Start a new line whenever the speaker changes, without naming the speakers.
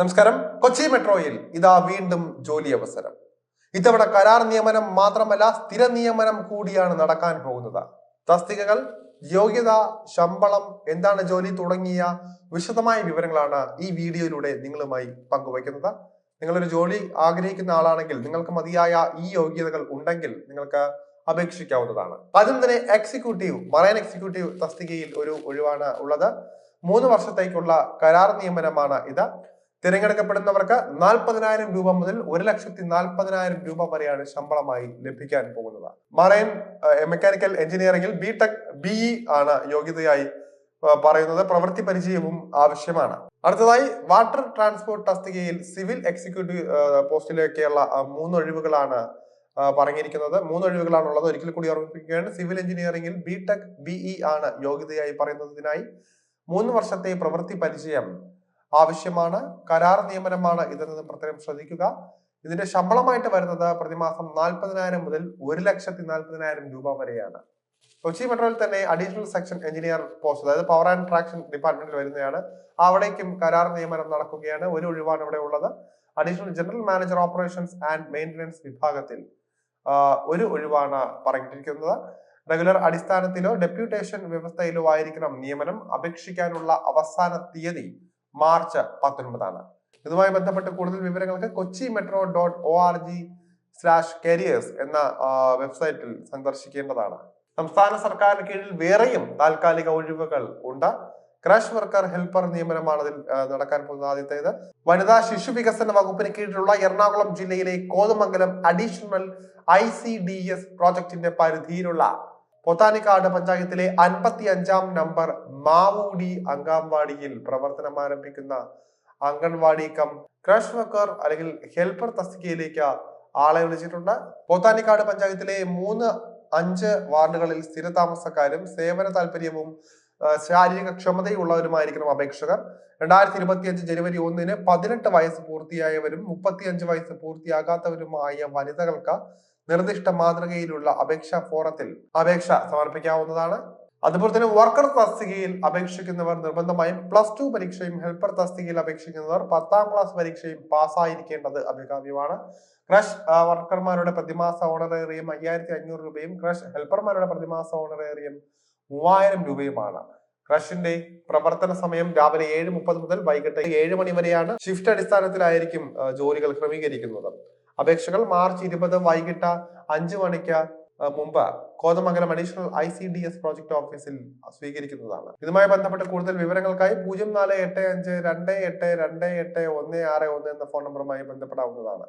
നമസ്കാരം. കൊച്ചി മെട്രോയിൽ ഇതാ വീണ്ടും ജോലി അവസരം ഇത്തവണ കരാർ നിയമനം മാത്രമല്ല സ്ഥിര നിയമനം കൂടിയാണ് നടക്കാൻ പോകുന്നത്. തസ്തികകൾ യോഗ്യത ശമ്പളം എന്താണ് ജോലി തുടങ്ങിയ വിശദമായ വിവരങ്ങളാണ് ഈ വീഡിയോയിലൂടെ നിങ്ങളുമായി പങ്കുവയ്ക്കുന്നത്. നിങ്ങളൊരു ജോലി ആഗ്രഹിക്കുന്ന ആളാണെങ്കിൽ നിങ്ങൾക്ക് മതിയായ ഈ യോഗ്യതകൾ ഉണ്ടെങ്കിൽ നിങ്ങൾക്ക് അപേക്ഷിക്കാവുന്നതാണ്. ആദ്യം തന്നെ എക്സിക്യൂട്ടീവ് മറൈൻ എക്സിക്യൂട്ടീവ് തസ്തികയിൽ ഒരു ഒഴിവാണ് ഉള്ളത്. മൂന്ന് വർഷത്തേക്കുള്ള കരാർ നിയമനമാണ് ഇത്. തിരഞ്ഞെടുക്കപ്പെടുന്നവർക്ക് നാൽപ്പതിനായിരം രൂപ മുതൽ ഒരു ലക്ഷത്തി നാൽപ്പതിനായിരം രൂപ വരെയാണ് ശമ്പളമായി ലഭിക്കാൻ പോകുന്നത്. മറൈൻ മെക്കാനിക്കൽ എഞ്ചിനീയറിംഗിൽ ബി ടെക് ബിഇ ആണ് യോഗ്യതയായി പറയുന്നത്. പ്രവൃത്തി പരിചയവും ആവശ്യമാണ്. അടുത്തതായി വാട്ടർ ട്രാൻസ്പോർട്ട് തസ്തികയിൽ സിവിൽ എക്സിക്യൂട്ടീവ് പോസ്റ്റിലേക്കുള്ള മൂന്ന് ഒഴിവുകളാണ് പറഞ്ഞിരിക്കുന്നത്. മൂന്ന് ഒഴിവുകളാണ് ഉള്ളത് ഒരിക്കൽ കൂടി ഓർമ്മിപ്പിക്കുകയാണ്. സിവിൽ എഞ്ചിനീയറിംഗിൽ ബി ടെക് ബിഇ ആണ് യോഗ്യതയായി പറയുന്നതിനായി മൂന്ന് വർഷത്തെ പ്രവൃത്തി പരിചയം ആവശ്യമാണ് കരാർ നിയമനമാണ് ഇതിൽ നിന്ന് പ്രത്യേകം ശ്രദ്ധിക്കുക. ഇതിന്റെ ശമ്പളമായിട്ട് വരുന്നത് പ്രതിമാസം നാൽപ്പതിനായിരം മുതൽ ഒരു ലക്ഷത്തി നാൽപ്പതിനായിരം രൂപ വരെയാണ്. കൊച്ചി മെട്രോയിൽ തന്നെ അഡീഷണൽ സെക്ഷൻ എഞ്ചിനീയർ പോസ്റ്റ് അതായത് പവർ ആൻഡ് ട്രാക്ഷൻ ഡിപ്പാർട്ട്മെന്റിൽ വരുന്നതാണ് അവിടേക്കും കരാർ നിയമനം നടക്കുകയാണ്. ഒരു ഒഴിവാണ് ഇവിടെ ഉള്ളത്. Additional general manager operations and maintenance വിഭാഗത്തിൽ ഒരു ഒഴിവാണ് പറഞ്ഞിരിക്കുന്നത്. റെഗുലർ അടിസ്ഥാനത്തിലോ ഡെപ്യൂട്ടേഷൻ വ്യവസ്ഥയിലോ ആയിരിക്കണം നിയമനം. അപേക്ഷിക്കാനുള്ള അവസാന തീയതി മാർച്ച് പത്തൊൻപതാണ്. ഇതുമായി ബന്ധപ്പെട്ട് കൂടുതൽ വിവരങ്ങൾക്ക് Kochi metro dot O R G slash careers എന്ന വെബ്സൈറ്റിൽ സന്ദർശിക്കേണ്ടതാണ്. സംസ്ഥാന സർക്കാരിന് കീഴിൽ വേറെയും താൽക്കാലിക ഒഴിവുകൾ ഉണ്ട്. ക്രാഷ് വർക്കർ ഹെൽപ്പർ നിയമനമാണ് അതിൽ നടക്കാൻ പോകുന്നത് ആദ്യത്തേത്. വനിതാ ശിശു വികസന വകുപ്പിന് കീഴിലുള്ള എറണാകുളം ജില്ലയിലെ Kothamangalam additional I C D S പ്രോജക്ടിന്റെ പരിധിയിലുള്ള പൊത്താനിക്കാട് പഞ്ചായത്തിലെ അൻപത്തി അഞ്ചാം നമ്പർ മാവൂടി അംഗൻവാടിയിൽ പ്രവർത്തനം ആരംഭിക്കുന്ന അംഗൻവാടി കം ക്രഷ് വർക്കർ അല്ലെങ്കിൽ ഹെൽപ്പർ തസ്തികയിലേക്ക് ആളെ വിളിച്ചിട്ടുണ്ട്. പോത്താനിക്കാട് പഞ്ചായത്തിലെ മൂന്ന് അഞ്ച് വാർഡുകളിൽ സ്ഥിരതാമസക്കാരും സേവന താല്പര്യവും ശാരീരിക ക്ഷമതയുള്ളവരുമായിരിക്കണം അപേക്ഷകർ. രണ്ടായിരത്തി ഇരുപത്തിയഞ്ച് ജനുവരി ഒന്നിന് പതിനെട്ട് വയസ്സ് പൂർത്തിയായവരും മുപ്പത്തിയഞ്ച് വയസ്സ് പൂർത്തിയാകാത്തവരുമായ വനിതകൾക്ക് നിർദ്ദിഷ്ട മാതൃകയിലുള്ള അപേക്ഷാ ഫോറത്തിൽ അപേക്ഷ സമർപ്പിക്കാവുന്നതാണ്. അതുപോലെ തന്നെ വർക്കർ തസ്തികയിൽ അപേക്ഷിക്കുന്നവർ നിർബന്ധമായും പ്ലസ് ടു പരീക്ഷയും ഹെൽപ്പർ തസ്തികയിൽ അപേക്ഷിക്കുന്നവർ പത്താം ക്ലാസ് പരീക്ഷയും പാസ്സായിരിക്കേണ്ടത് അഭികാമ്യമാണ്. ക്രഷ് വർക്കർമാരുടെ പ്രതിമാസ ഓണറേറിയം അയ്യായിരത്തി അഞ്ഞൂറ് രൂപയും ക്രഷ് ഹെൽപ്പർമാരുടെ പ്രതിമാസ ഓണറേറിയം മൂവായിരം രൂപയുമാണ്. ക്രഷിന്റെ പ്രവർത്തന സമയം രാവിലെ ഏഴ് മുപ്പത് മുതൽ വൈകിട്ട് ഏഴ് മണി വരെയാണ്. ഷിഫ്റ്റ് അടിസ്ഥാനത്തിലായിരിക്കും ജോലികൾ ക്രമീകരിക്കുന്നത്. അപേക്ഷകൾ മാർച്ച് ഇരുപത് വൈകിട്ട് അഞ്ചു മണിക്ക് മുമ്പ് Kothamangalam additional I C D S project ഓഫീസിൽ സ്വീകരിക്കുന്നതാണ്. ഇതുമായി ബന്ധപ്പെട്ട കൂടുതൽ വിവരങ്ങൾക്കായി പൂജ്യം നാല് എട്ട് അഞ്ച് രണ്ട് എട്ട് രണ്ട് എട്ട് ഒന്ന് ആറ് ഒന്ന് എന്ന ഫോൺ നമ്പറുമായി ബന്ധപ്പെടാവുന്നതാണ്.